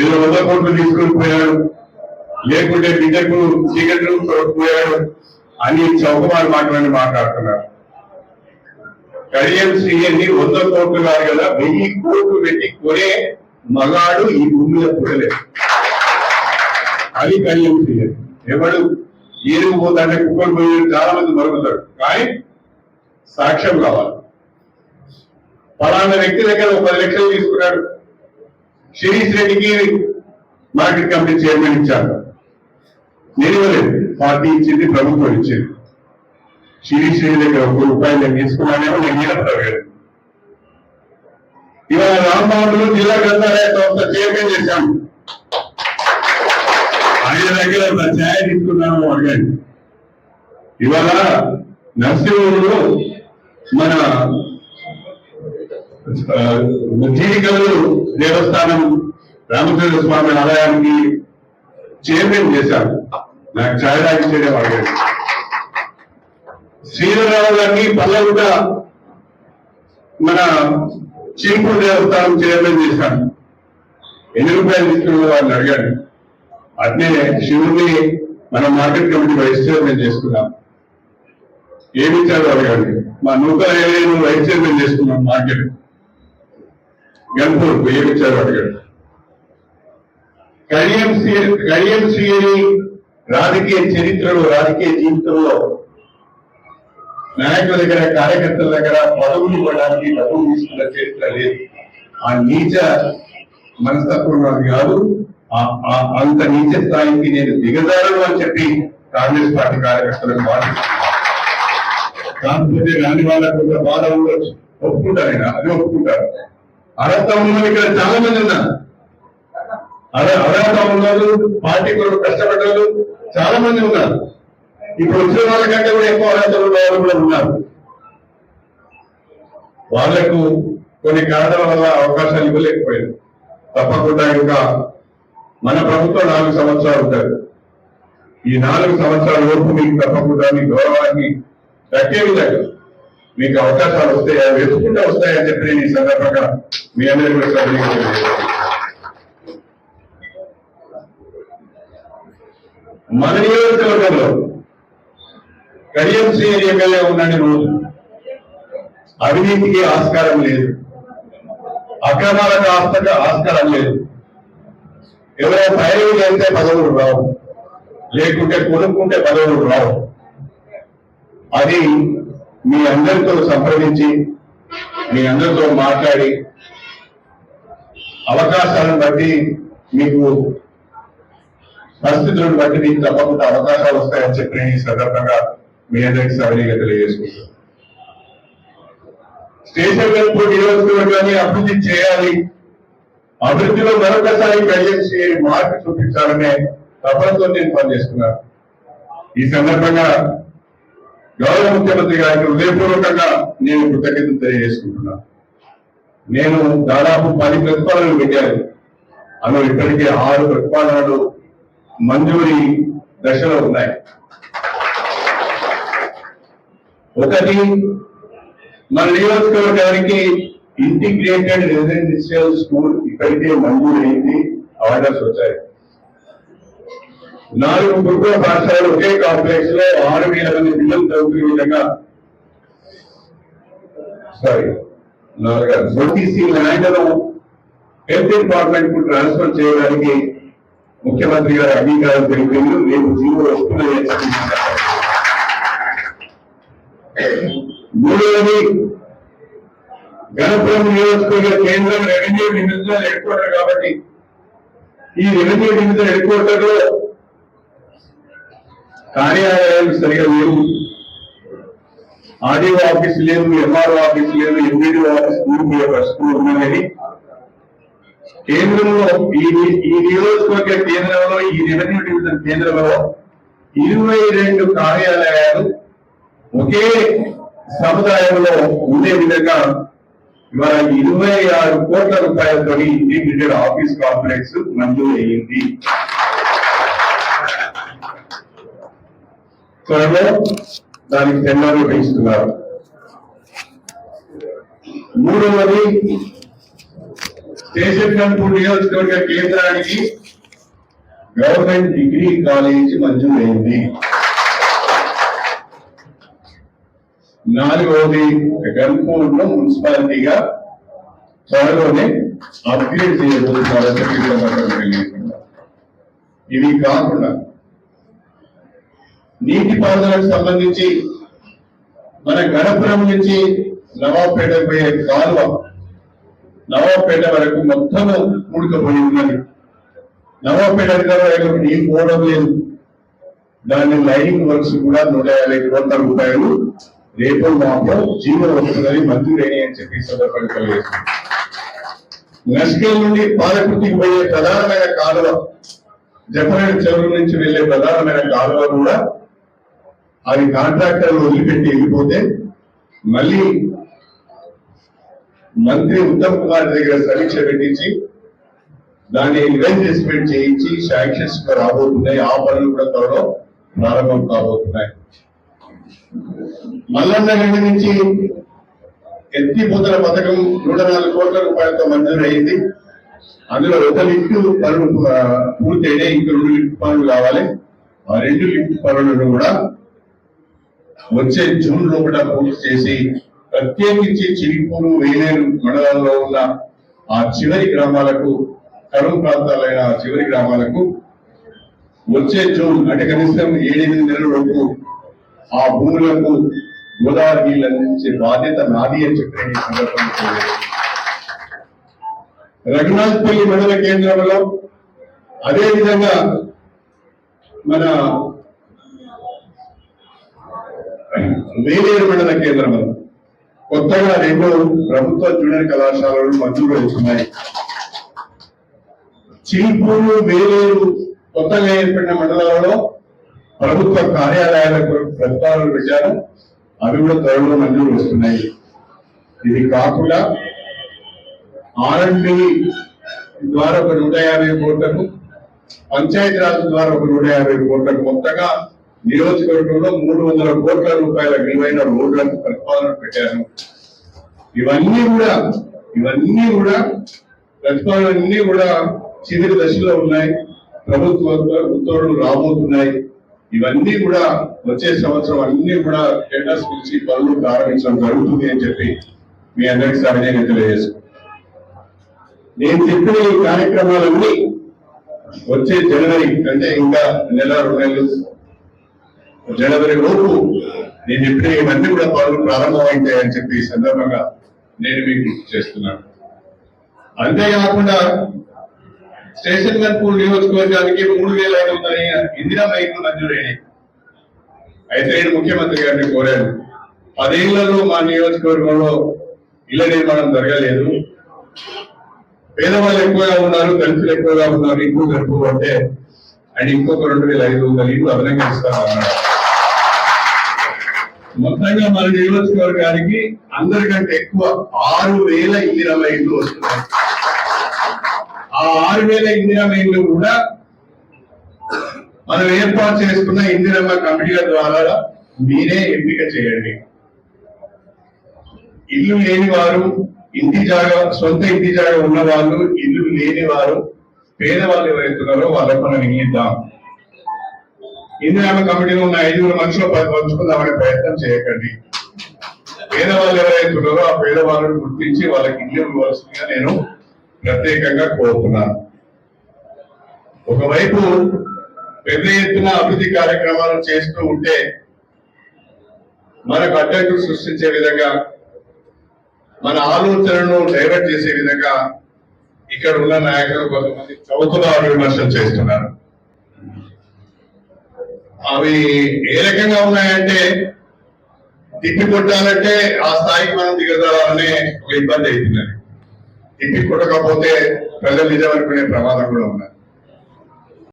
ఏదో వంద కోట్లు తీసుకొని పోయాడు లేకుంటే బిడ్డకు సిగరెట్లు పోయాడు అని చౌకమారు మాటలని మాట్లాడుతున్నారు. కడియం శ్రీని వంద కోట్లు కాదు కదా వెయ్యి కోట్లు పెట్టి కొనే మగాడు ఈ భూమి మీద పుట్టలేదు. అది కడియం శ్రీ ఎవడు ఏనుగు పోతాడే కుక్కలు పోయి చాలా మంది మరుగుతాడు కానీ సాక్ష్యం కావాలి. పలానా వ్యక్తి దగ్గర ఒక పది లక్షలు తీసుకున్నాడు. శిరీష్ రెడ్డికి మార్కెట్ కమిటీ చైర్మన్ ఇచ్చారు. నేను ఇవ్వలేదు. పార్టీ ఇచ్చింది ప్రభుత్వం ఇచ్చింది. శిరీష్ రెడ్డి దగ్గర ఒక రూపాయలు నేను తీసుకున్నానేమో నేను ఇవ్వలేదు ఇవాళ రాంబాబులు జిల్లా గ్రంథాలయ సంస్థ చైర్మన్ చేశాము. ఆయన దగ్గర ఛాయ తీసుకున్నాము అడగండి. ఇవాళ నర్సింహంలో మన జీవికలు దేవస్థానం రామచంద్ర స్వామి ఆలయానికి చైర్మన్ చేశారు. నాకు ఛాయ తాగించేదే అడగండి శ్రీధరరావు గారిని పల్లెగుట మన చీంపూర్ దేవస్థానం చైర్మన్ చేశాను ఎన్ని రూపాయలు తీసుకున్న వాళ్ళని అడిగాడు. అట్నే శివుడిని మన మార్కెట్ కమిటీ వైస్ చైర్మన్ చేసుకున్నాం. ఏమి ఇచ్చారు అడగండి. మా నూతన ఏరియాను వైస్ చైర్మన్ చేసుకున్నాం మార్కెట్. గన్పూర్ ఏమి అడిగాడు అడగండి కడియం శ్రీ- శ్రీని రాజకీయ చరిత్రలో రాజకీయ జీవితంలో నాయకుల దగ్గర కార్యకర్తల దగ్గర పదవులు ఇవ్వడానికి డబ్బులు తీసుకున్న చరిత్ర లేదు. ఆ నీచ మనస్తత్వం నాది కాదు. అంత నీచ స్థాయికి నేను దిగజారను అని చెప్పి కాంగ్రెస్ పార్టీ కార్యకర్తలకు బాధిస్తున్నాను కాకపోతే రాని వాళ్ళకు కొంత బాధ ఉండొచ్చు. ఒప్పుకుంటారు ఆయన అది ఒప్పుకుంటారు. అర్హత ఉన్న ఇక్కడ చాలా మంది ఉన్నారు. అర్హత ఉన్నారు పార్టీ కొరకు కష్టపడ్డారు చాలా మంది ఉన్నారు. ఇప్పుడు వచ్చిన వాళ్ళకంటే కూడా ఎక్కువ అర్హత ఉన్నవాళ్ళు కూడా ఉన్నారు. వాళ్ళకు కొన్ని కారణాల వల్ల అవకాశాలు ఇవ్వలేకపోయారు. తప్పకుండా ఇంకా మన ప్రభుత్వం నాలుగు సంవత్సరాలు ఉంటారు ఈ నాలుగు సంవత్సరాల లోపు మీకు తప్పకుండా మీ గౌరవాన్ని దక్కే విధంగా మీకు అవకాశాలు వస్తాయా వెతుకుంటే వస్తాయని చెప్పి నేను ఈ సందర్భంగా మీ అందరికీ కూడా సభ్యులుగా మన నియోజకవర్గంలో కడియం శ్రీ ఎమ్మెల్యే ఉన్నాడు రోజు. అవినీతికి ఆస్కారం లేదు. అక్రమాలకు ఆస్త ఆస్కారం లేదు. ఎవరైనా ఫైరింగ్ చేస్తే పదవులు రావు. లేకుంటే కొనుక్కుంటే పదవులు రావు. అది మీ అందరితో సంప్రదించి మీ అందరితో మాట్లాడి అవకాశాలను బట్టి మీకు పరిస్థితులను బట్టి మీకు తప్పకుండా అవకాశాలు వస్తాయని చెప్పి నేను ఈ సందర్భంగా మీ అందరికీ సవనీగా తెలియజేసుకుంటాను స్టేషన్ వెలుపు నియోజకవర్గాన్ని అభివృద్ధి చేయాలి అభివృద్ధిలో మరొకసారి కలిసి మార్పు చూపించాలనే తపనతో నేను పనిచేస్తున్నాను. ఈ సందర్భంగా గౌరవ ముఖ్యమంత్రి గారికి హృదయపూర్వకంగా నేను కృతజ్ఞతలు తెలియజేసుకుంటున్నాను నేను దాదాపు పది ప్రతిపాదనలు పెట్టాను. అందులో ఇప్పటికే ఆరు ప్రతిపాదనలు మంజూరి దశలో ఉన్నాయి. ఒకటి మన నియోజకవర్గానికి ఇంటిగ్రేటెడ్ రెసిడెన్షియల్ స్కూల్ ఇప్పటికే మంజూరు అయింది వచ్చాయి. నాలుగు గురుకుల పాఠశాలలు ఒకే కాంప్లెక్స్లో ఆరు వేల మంది పిల్లలు చదువుకునే విధంగా సారీ ఓటీసీ ల్యాండ్ హెల్త్ డిపార్ట్మెంట్కు ట్రాన్స్ఫర్ చేయడానికి ముఖ్యమంత్రి గారి అంగీకారం తెలిపింది. రేపు జీవో వస్తుందని మూడవది గణపురం నియోజకవర్గ కేంద్రం రెవెన్యూ డివిజనల్ హెడ్ క్వార్టర్ కాబట్టి ఈ రెవెన్యూ డివిజనల్ హెడ్ క్వార్టర్లో కార్యాలయాలు సరిగా లేవు. ఆర్డీఓ ఆఫీస్ లేదు ఎంఆర్ఓ ఆఫీస్ లేదు ఎంపీడీఓ ఆఫీస్ స్కూల్ స్కూల్ ఉన్నది కేంద్రంలో ఈ ఈ నియోజకవర్గ కేంద్రంలో ఈ రెవెన్యూ డివిజన్ కేంద్రంలో ఇరవై రెండు కార్యాలయాలు ఒకే సముదాయంలో ఉండే విధంగా ఇవాళ ఇరవై ఆరు కోట్ల రూపాయలతో ఇంటిగ్రేటెడ్ ఆఫీస్ కాంప్లెక్స్ మంజూరు అయ్యింది త్వరలో దానికి టెండర్లు వేస్తున్నారు మూడవది స్టేషన్ కనుపూర్ నియోజకవర్గ కేంద్రానికి గవర్నమెంట్ డిగ్రీ కాలేజీ మంజూరైంది నాలుగవది గన్పూర్లో మున్సిపాలిటీగా త్వరలోనే అప్గ్రేడ్ చేయబోతున్నారని ఇది ఇవి కాకుండా నీటిపారుదలకు సంబంధించి మన గణపురం నుంచి నవాబేట పోయే కాలువ నవాబేట వరకు మొత్తం కూడుకుపోయి ఉన్నది. నవాబేట వరకు నీరు పోవడం లేదు. దాని లైనింగ్ వర్క్స్ కూడా నూట యాభై కోట్ల రూపాయలు రేపు మాపో జీవో వస్తుందని మంజూరైన అని చెప్పి సందర్భంగా నస్కేల్ నుండి పాలకుర్తికి పోయే ప్రధానమైన కాలువ జపరేడు చెరువు నుంచి వెళ్ళే ప్రధానమైన కాలువ కూడా అది కాంట్రాక్టర్ వదిలిపెట్టి వెళ్ళిపోతే మళ్ళీ మంత్రి ఉత్తమ్ కుమార్ దగ్గర సమీక్ష పెట్టించి దాన్ని ఇన్వెస్ట్మెంట్ చేయించి శాంక్షన్స్ రాబోతున్నాయి ఆ పనులు కూడా త్వరలో ప్రారంభం కాబోతున్నాయి. మల్లన్న గండి నుంచి ఎత్తిపోతల పథకం నూట నాలుగు కోట్ల రూపాయలతో మంజూరు అయింది. అందులో ఒక లిఫ్ట్ పనులు పూర్తయినాయి. ఇంకా రెండు లిఫ్ట్ పనులు కావాలి. ఆ రెండు లిఫ్ట్ పనులను కూడా వచ్చే జూన్ లోపల పూర్తి చేసి ప్రత్యేకించి చిరిపూరు వేలేరు మండలాల్లో ఉన్న ఆ చివరి గ్రామాలకు కరువు ప్రాంతాలైన ఆ చివరి గ్రామాలకు వచ్చే జూన్ అంటే కనీసం ఏడెనిమిది నెలల వరకు ఆ భూములకు గోదావరి నీళ్ళు అందించే బాధ్యత నాది అని చెప్పి రఘునాథ్పల్లి మండల కేంద్రంలో అదే విధంగా మన వేలేరు మండల కేంద్రంలో కొత్తగా రెండు ప్రభుత్వ జూనియర్ కళాశాలలు మంజూరు అవుతున్నాయి చిల్పూరు వేలేరు కొత్తగా ఏర్పడిన మండలాలలో ప్రభుత్వ కార్యాలయాలకు ప్రతిపాదనలు పెట్టారు. అవి కూడా త్వరలో మంజూరు వస్తున్నాయి. ఇది కాకుండా ఆర్ఎండి ద్వారా ఒక నూట యాభై కోట్లకు పంచాయతీరాజ్ ద్వారా ఒక నూట యాభై కోట్లకు కొత్తగా నియోజకవర్గంలో మూడు వందల కోట్ల రూపాయల విలువైన రోడ్లకు ప్రతిపాదన పెట్టారు. ఇవన్నీ కూడా ఇవన్నీ కూడా ప్రతిపాదనలన్నీ కూడా చివరి దశలో ఉన్నాయి. ప్రభుత్వ ఉత్తర్వులు రాబోతున్నాయి. ఇవన్నీ కూడా వచ్చే సంవత్సరం అన్ని కూడా టెండర్స్ పిలిచి పనులు ప్రారంభించడం జరుగుతుంది అని చెప్పి మీ అందరికి సహజంగా తెలియజేసుకుంటాను నేను చెప్పిన ఈ కార్యక్రమాలన్నీ వచ్చే జనవరి అంటే ఇంకా నెల రెండు నెలలు జనవరి లోపు నేను చెప్పిన ఇవన్నీ కూడా పనులు ప్రారంభమైతాయని చెప్పి ఈ సందర్భంగా నేను మీకు గుర్తు చేస్తున్నాను. అంతేకాకుండా స్టేషన్ గన్పూర్ నియోజకవర్గానికి మూడు వేల ఐదు వందల ఇందిరా బైకులు మంజూరైనాయి. అయితే నేను ముఖ్యమంత్రి గారిని కోరాను. పదేళ్ళలో మా నియోజకవర్గంలో ఇళ్ళ నిర్మాణం జరగలేదు. పేదవాళ్ళు ఎక్కువగా ఉన్నారు దళితులు ఎక్కువగా ఉన్నారు ఇంకో గడుపు అంటే ఆయన ఇంకొక రెండు వేల ఐదు వందల ఇల్లు అదనంగా ఇస్తారన్నాడు మొత్తంగా మన నియోజకవర్గానికి అందరికంటే ఎక్కువ ఆరు వేల ఇందిరమ్మ ఇండ్లు వస్తున్నాయి. ఆ ఆరు వేల ఇందిరమ్మ ఇండ్లు కూడా మనం ఏర్పాటు చేసుకున్న ఇందిరమ్మ కమిటీల ద్వారా మీరే ఎంపిక చేయండి. ఇల్లు లేని వారు ఇంటి జాగా సొంత ఇంటి జాగా ఉన్న వాళ్ళు ఇల్లు లేని వారు పేదవాళ్ళు ఎవరైతున్నారో వాళ్ళకు మనం ఇద్దాం ఇందిరామ కమిటీలో ఉన్న ఐదుగురు మనుషులు పది పంచుకుందామనే ప్రయత్నం చేయకండి. పేదవాళ్ళు ఎవరైతే ఉన్నారో ఆ పేదవాళ్ళని గుర్తించి వాళ్ళకి ఇల్లు ఇవ్వాల్సిందిగా నేను ప్రత్యేకంగా కోరుతున్నాను. ఒకవైపు పెద్ద ఎత్తున అభివృద్ధి కార్యక్రమాలు చేస్తూ ఉంటే మనకు అడ్డంకులు సృష్టించే విధంగా మన ఆలోచనను డైవర్ట్ చేసే విధంగా ఇక్కడ ఉన్న నాయకులు కొంతమంది చౌకగా విమర్శలు చేస్తున్నారు. అవి ఏ రకంగా ఉన్నాయంటే తిప్పి కొట్టాలంటే ఆ స్థాయికి మనం దిగజాలనే ఒక ఇబ్బంది అవుతున్నది తిప్పి కొట్టకపోతే ప్రజలు నిజమనుకునే ప్రమాదం కూడా ఉన్నది